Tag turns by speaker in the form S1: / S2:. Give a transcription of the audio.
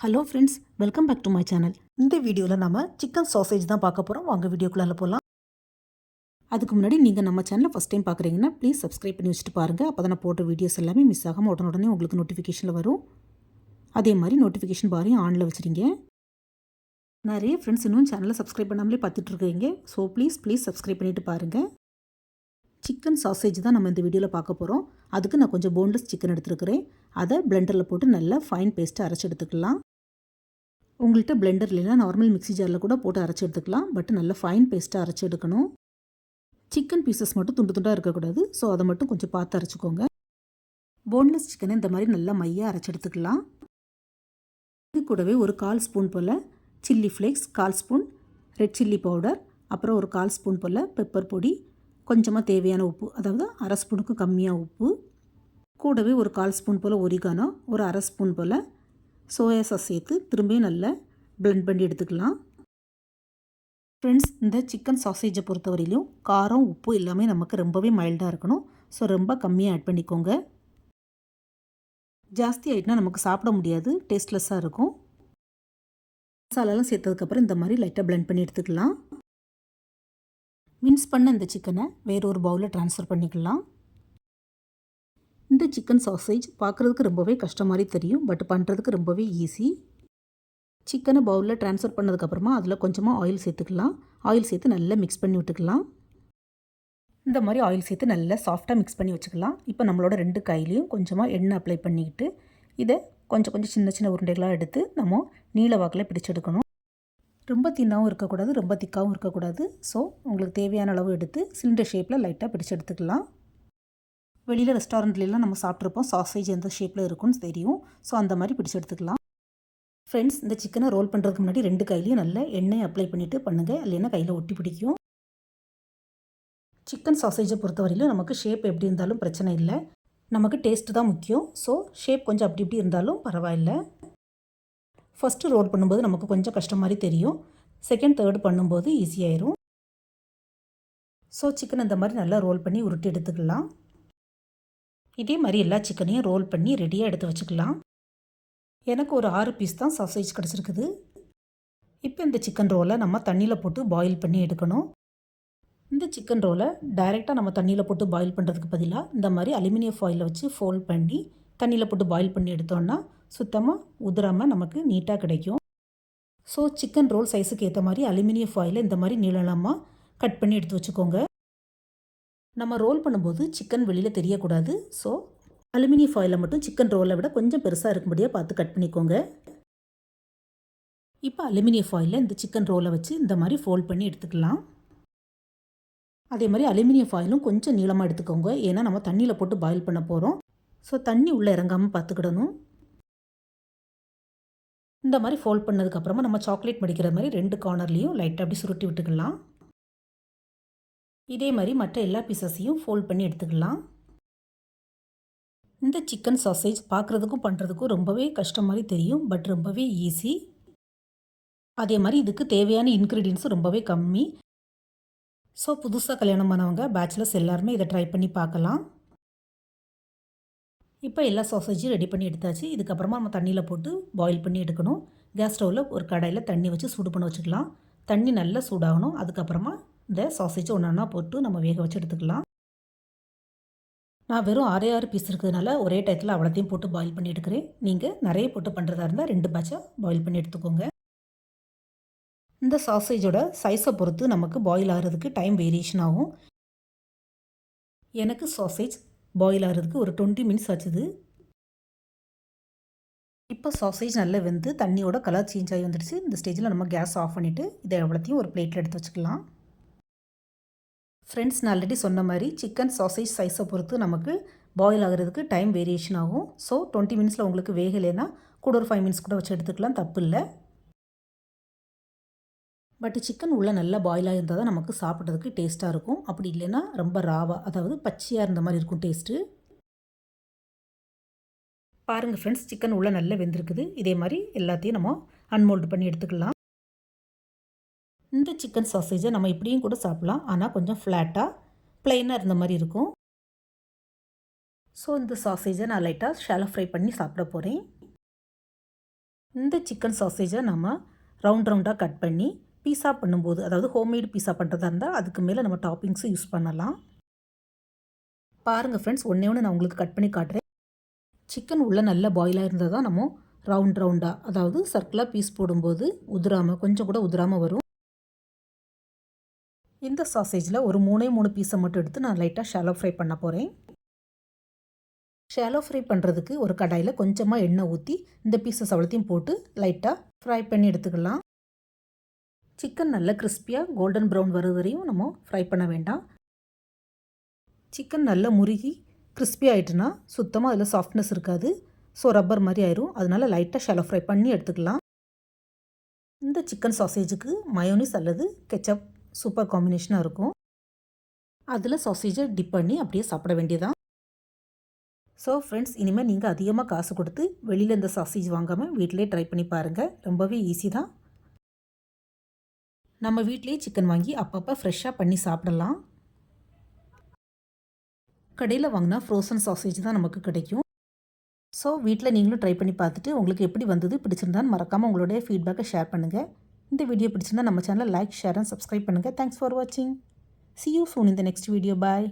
S1: Hello friends welcome back to my channel இந்த வீடியோவில் நம்ம சிக்கன் சாசேஜ் தான் பார்க்க போகிறோம் வாங்க வீடியோக்குள்ளே போகலாம் அதுக்கு முன்னாடி நீங்கள் நம்ம சேனலை ஃபஸ்ட் டைம் பார்க்குறீங்கன்னா ப்ளீஸ் சப்ஸ்கிரைப் பண்ணி வச்சுட்டு பாருங்கள் அப்போ தான் நான் போட்ட வீடியோஸ் எல்லாமே மிஸ் ஆகாமல் உடனே உங்களுக்கு நோட்டிஃபிகேஷனில் வரும். அதே மாதிரி நோட்டிஃபிகேஷன் பாரையும் ஆனில் வச்சுருங்க. நிறைய ஃப்ரெண்ட்ஸ் இன்னும் சேனலை சப்ஸ்கிரைப் பண்ணாமலே பார்த்துட்ருக்கீங்க ஸோ ப்ளீஸ் ப்ளீஸ் சப்ஸ்கிரைப் பண்ணிவிட்டு பாருங்கள் சிக்கன் சாசேஜ் தான் நம்ம இந்த வீடியோவில் பார்க்க போகிறோம் அதுக்கு நான் கொஞ்சம் போன்லெஸ் சிக்கன் எடுத்துருக்கிறேன். அதை பிளெண்டரில் போட்டு நல்லா ஃபைன் பேஸ்ட்டு அரைச்சி எடுத்துக்கலாம். உங்கள்கிட்ட பிளெண்டர் இல்லைன்னா நார்மல் மிக்ஸி ஜாரில் கூட போட்டு அரைச்சி எடுத்துக்கலாம். பட் நல்ல ஃபைன் பேஸ்ட்டாக அரைச்சி எடுக்கணும். சிக்கன் பீசஸ் மட்டும் துண்டு துண்டாக இருக்கக்கூடாது ஸோ அதை மட்டும் கொஞ்சம் பார்த்து அரைச்சிக்கோங்க. போன்லெஸ் சிக்கனை இந்த மாதிரி நல்லா மையாக அரைச்சி எடுத்துக்கலாம். இது கூடவே ஒரு கால் ஸ்பூன் போல் சில்லி ஃப்ளேக்ஸ் கால் ஸ்பூன் ரெட் சில்லி பவுடர் அப்புறம் ஒரு கால் ஸ்பூன் போல் பெப்பர் பொடி கொஞ்சமாக தேவையான உப்பு அதாவது அரை ஸ்பூனுக்கு கம்மியாக உப்பு. கூடவே ஒரு கால் ஸ்பூன் போல் ஒரிகானோ ஒரு அரை ஸ்பூன் போல் சோயா சாஸ் சேர்த்து திரும்பியும் நல்லா பிளெண்ட் பண்ணி எடுத்துக்கலாம். ஃப்ரெண்ட்ஸ் இந்த சிக்கன் சாசேஜை பொறுத்தவரையிலும் காரம் உப்பு எல்லாமே நமக்கு ரொம்பவே மைல்டாக இருக்கணும். ஸோ ரொம்ப கம்மியாக ஆட் பண்ணிக்கோங்க. ஜாஸ்தி ஆகிட்டுனா நமக்கு சாப்பிட முடியாது டேஸ்ட்லெஸ்ஸாக இருக்கும். மசாலாலாம் சேர்த்ததுக்கப்புறம் இந்த மாதிரி லைட்டாக பிளெண்ட் பண்ணி எடுத்துக்கலாம். மின்ஸ் பண்ண இந்த சிக்கனை வேறொரு பவுலில் ட்ரான்ஸ்ஃபர் பண்ணிக்கலாம். இந்த சிக்கன் சாசேஜ் பார்க்குறதுக்கு ரொம்பவே கஷ்டம் மாதிரி தெரியும் பட் பண்ணுறதுக்கு ரொம்பவே ஈஸி சிக்கனை பவுலில் ட்ரான்ஸ்ஃபர் பண்ணதுக்கப்புறமா அதில் கொஞ்சமாக ஆயில் சேர்த்துக்கலாம். ஆயில் சேர்த்து நல்லா மிக்ஸ் பண்ணி விட்டுக்கலாம். இந்த மாதிரி ஆயில் சேர்த்து நல்லா சாஃப்டாக மிக்ஸ் பண்ணி வச்சுக்கலாம். இப்போ நம்மளோட ரெண்டு கையிலையும் கொஞ்சமாக எண்ணெய் அப்ளை பண்ணிக்கிட்டு இதை கொஞ்சம் கொஞ்சம் சின்ன சின்ன உருண்டைகளாக எடுத்து நம்ம நீல வாக்கில் பிடிச்செடுக்கணும். ரொம்ப தின்னாகவும் இருக்கக்கூடாது ரொம்ப திக்காகவும் இருக்கக்கூடாது. ஸோ உங்களுக்கு தேவையான அளவு எடுத்து சிலிண்டர் ஷேப்பில் லைட்டாக பிடிச்செடுத்துக்கலாம். எடுத்துக்கலாம் வெளியில் ரெஸ்டாரண்ட்லாம் நம்ம சாப்பிட்ருப்போம் சாசேஜ் எந்த ஷேப்பில் இருக்கும்னு தெரியும். ஸோ அந்த மாதிரி பிடிச்சி எடுத்துக்கலாம். ஃப்ரெண்ட்ஸ் இந்த சிக்கனை ரோல் பண்ணுறதுக்கு முன்னாடி ரெண்டு கையிலையும் நல்ல எண்ணெய் அப்ளை பண்ணிவிட்டு பண்ணுங்கள் இல்லைன்னா கையில் ஒட்டி பிடிக்கும். சிக்கன் சாசேஜை பொறுத்தவரையிலும் நமக்கு ஷேப் எப்படி இருந்தாலும் பிரச்சனை இல்லை. நமக்கு டேஸ்ட்டு தான் முக்கியம். ஸோ ஷேப் கொஞ்சம் அப்படி இப்படி இருந்தாலும் பரவாயில்லை. ஃபஸ்ட்டு ரோல் பண்ணும்போது நமக்கு கொஞ்சம் கஷ்டம் மாதிரி தெரியும். செகண்ட் தேர்டு பண்ணும்போது ஈஸியாயிரும் ஸோ சிக்கன் இந்த மாதிரி நல்லா ரோல் பண்ணி உருட்டி எடுத்துக்கலாம். இதே மாதிரி எல்லா சிக்கனையும் ரோல் பண்ணி ரெடியாக எடுத்து வச்சுக்கலாம். எனக்கு ஒரு ஆறு பீஸ் தான் சாசேஜ் கிடச்சிருக்குது. இப்போ இந்த சிக்கன் ரோலை நம்ம தண்ணியில் போட்டு பாயில் பண்ணி எடுக்கணும். இந்த சிக்கன் ரோலை டைரெக்டாக நம்ம தண்ணியில் போட்டு பாயில் பண்ணுறதுக்கு பதிலாக இந்த மாதிரி அலுமினியம் ஃபாயிலை வச்சு ஃபோல்ட் பண்ணி தண்ணியில் போட்டு பாயில் பண்ணி எடுத்தோம்னா சுத்தமாக உதிராமல் நமக்கு நீட்டாக கிடைக்கும். ஸோ சிக்கன் ரோல் சைஸுக்கு ஏற்ற மாதிரி அலுமினியம் ஃபாயிலை இந்த மாதிரி நீளமாக கட் பண்ணி எடுத்து வச்சுக்கோங்க. நம்ம ரோல் பண்ணும்போது சிக்கன் வெளியில் தெரியக்கூடாது. ஸோ அலுமினிய ஃபாயிலை மட்டும் சிக்கன் ரோலை விட கொஞ்சம் பெருசாக இருக்கும்படியாக பார்த்து கட் பண்ணிக்கோங்க. இப்போ அலுமினிய ஃபாயிலில் இந்த சிக்கன் ரோலை வச்சு இந்த மாதிரி ஃபோல்ட் பண்ணி எடுத்துக்கலாம். அதே மாதிரி அலுமினியம் ஃபாயிலும் கொஞ்சம் நீளமாக எடுத்துக்கோங்க. ஏன்னா நம்ம தண்ணியில் போட்டு பாயில் பண்ண போகிறோம் ஸோ தண்ணி உள்ளே இறங்காமல் பார்த்துக்கிடணும். இந்த மாதிரி ஃபோல்ட் பண்ணதுக்கப்புறமா நம்ம சாக்லேட் மடிக்கிற மாதிரி ரெண்டு கார்னர்லேயும் லைட்டாக அப்படி சுருட்டி விட்டுக்கலாம். இதே மாதிரி மற்ற எல்லா பீசஸையும் ஃபோல்ட் பண்ணி எடுத்துக்கலாம். இந்த சிக்கன் சாசேஜ் பார்க்குறதுக்கும் பண்ணுறதுக்கும் ரொம்பவே கஷ்டம் மாதிரி தெரியும் பட் ரொம்பவே ஈஸி அதே மாதிரி இதுக்கு தேவையான இன்க்ரீடியன்ஸும் ரொம்பவே கம்மி. ஸோ புதுசாக கல்யாணம் பண்ணவங்க பேச்சுலர்ஸ் எல்லாருமே இதை ட்ரை பண்ணி பார்க்கலாம். இப்போ எல்லா சாசேஜும் ரெடி பண்ணி எடுத்தாச்சு. இதுக்கப்புறமா நம்ம தண்ணியில் போட்டு பாயில் பண்ணி எடுக்கணும். கேஸ் ஸ்டவ்வில் ஒரு கடாயில் தண்ணி வச்சு சூடு பண்ண வச்சுக்கலாம். தண்ணி நல்லா சூடாகணும். அதுக்கப்புறமா இந்த சாசேஜை ஒன்று ஒன்றா போட்டு நம்ம வேக வச்சு எடுத்துக்கலாம். நான் வெறும் ஆறே ஆறு பீஸ் இருக்கிறதுனால ஒரே டயத்தில் அவ்வளோத்தையும் போட்டு பாயில் பண்ணி எடுக்கிறேன். நீங்கள் நிறைய போட்டு பண்ணுறதா இருந்தால் ரெண்டு பேட்சாக பாயில் பண்ணி எடுத்துக்கோங்க. இந்த சாசேஜோட சைஸை பொறுத்து நமக்கு பாயில் ஆகிறதுக்கு டைம் வேரியேஷன் ஆகும். எனக்கு சாசேஜ் பாயில் ஆகிறதுக்கு ஒரு டுவெண்ட்டி மினிட்ஸ் ஆச்சுது. இப்போ சாசேஜ் நல்லா வெந்து தண்ணியோட கலர் சேஞ்ச் ஆகி வந்துடுச்சு. இந்த ஸ்டேஜில் நம்ம கேஸ் ஆஃப் பண்ணிவிட்டு இதை எவ்வளோத்தையும் ஒரு பிளேட்டில் எடுத்து வச்சுக்கலாம். ஃப்ரெண்ட்ஸ் நான் ஆல்ரெடி சொன்ன மாதிரி சிக்கன் சாசேஜ் சைஸை பொறுத்து நமக்கு பாயில் ஆகிறதுக்கு டைம் வேரியேஷன் ஆகும். ஸோ டுவெண்ட்டி மினிட்ஸில் உங்களுக்கு வேகலைன்னா கூட ஒரு ஃபைவ் மினிட்ஸ் கூட வச்சு எடுத்துக்கலாம் தப்பு இல்லை பட் சிக்கன் உள்ளே நல்லா பாயிலாக இருந்தால் தான் நமக்கு சாப்பிட்றதுக்கு டேஸ்ட்டாக இருக்கும். அப்படி இல்லைன்னா ரொம்ப ராவாக அதாவது பச்சையாக இருந்த மாதிரி இருக்கும் டேஸ்ட்டு பாருங்கள் ஃப்ரெண்ட்ஸ் சிக்கன் உள்ளே நல்லா வெந்திருக்குது. இதே மாதிரி எல்லாத்தையும் நம்ம அன்மோல்டு பண்ணி எடுத்துக்கலாம். இந்த சிக்கன் சாசேஜை நம்ம இப்படியும் கூட சாப்பிட்லாம். ஆனால் கொஞ்சம் ஃப்ளாட்டாக ப்ளைனாக இருந்த மாதிரி இருக்கும். ஸோ இந்த சாசேஜை நான் லைட்டாக ஷாலோ ஃப்ரை பண்ணி சாப்பிட போகிறேன் இந்த சிக்கன் சாசேஜை நம்ம ரவுண்ட் ரவுண்டாக கட் பண்ணி பீஸா பண்ணும்போது அதாவது ஹோம்மேடு பீஸா பண்ணுறதா இருந்தால் அதுக்கு மேலே நம்ம டாப்பிங்ஸும் யூஸ் பண்ணலாம். பாருங்கள் ஃப்ரெண்ட்ஸ் ஒன்றே ஒன்று நான் உங்களுக்கு கட் பண்ணி காட்டுறேன். சிக்கன் உள்ளே நல்ல பாயிலாக இருந்தால் தான் நம்ம ரவுண்ட் ரவுண்டாக அதாவது சர்க்கிளாக பீஸ் போடும்போது உதிராமல் கொஞ்சம் கூட உதிராமல் வரும். இந்த சாசேஜில் ஒரு மூணே மூணு பீஸை மட்டும் எடுத்து நான் லைட்டாக ஷாலோ ஃப்ரை பண்ண போகிறேன் ஷாலோ ஃப்ரை பண்ணுறதுக்கு ஒரு கடாயில் கொஞ்சமாக எண்ணெய் ஊற்றி இந்த பீஸஸ் அவ்வளோத்தையும் போட்டு லைட்டாக ஃப்ரை பண்ணி எடுத்துக்கலாம். சிக்கன் நல்லா கிறிஸ்பியாக கோல்டன் ப்ரௌன் வர வரையும் நம்ம ஃப்ரை பண்ண வேண்டாம். சிக்கன் நல்லா முருகி கிறிஸ்பி ஆகிட்டுனா சுத்தமாக அதில் சாஃப்ட்னஸ் இருக்காது. ஸோ ரப்பர் மாதிரி ஆயிரும். அதனால லைட்டாக ஷாலோ ஃப்ரை பண்ணி எடுத்துக்கலாம். இந்த சிக்கன் சாசேஜுக்கு மயோனிஸ் அல்லது கெச்சப் சூப்பர் காம்பினேஷனாக இருக்கும். அதில் சாசேஜை டிப் பண்ணி அப்படியே சாப்பிட வேண்டியதான் ஸோ ஃப்ரெண்ட்ஸ் இனிமேல் நீங்கள் அதிகமாக காசு கொடுத்து வெளியில் இந்த சாசேஜ் வாங்காமல் வீட்டிலே ட்ரை பண்ணி பாருங்கள் ரொம்பவே ஈஸி தான். நம்ம வீட்டிலேயே சிக்கன் வாங்கி அப்பப்போ ஃப்ரெஷ்ஷாக பண்ணி சாப்பிடலாம். கடையில் வாங்கினா ஃப்ரோசன் சாசேஜ் தான் நமக்கு கிடைக்கும். ஸோ வீட்டில் நீங்களும் ட்ரை பண்ணி பார்த்துட்டு உங்களுக்கு எப்படி வந்தது பிடிச்சிருந்தான்னு மறக்காமல் உங்களுடைய ஃபீட்பேக்கை ஷேர் பண்ணுங்கள் இந்த வீடியோ பிடிச்சிருந்தா நம்ம சேனலை லைக் ஷேர் அண்ட் சப்ஸ்கிரைப் பண்ணுங்கள் தேங்க்ஸ் ஃபார் வாட்சிங் சி யூ சூன் இந்த நெக்ஸ்ட் வீடியோ பாய்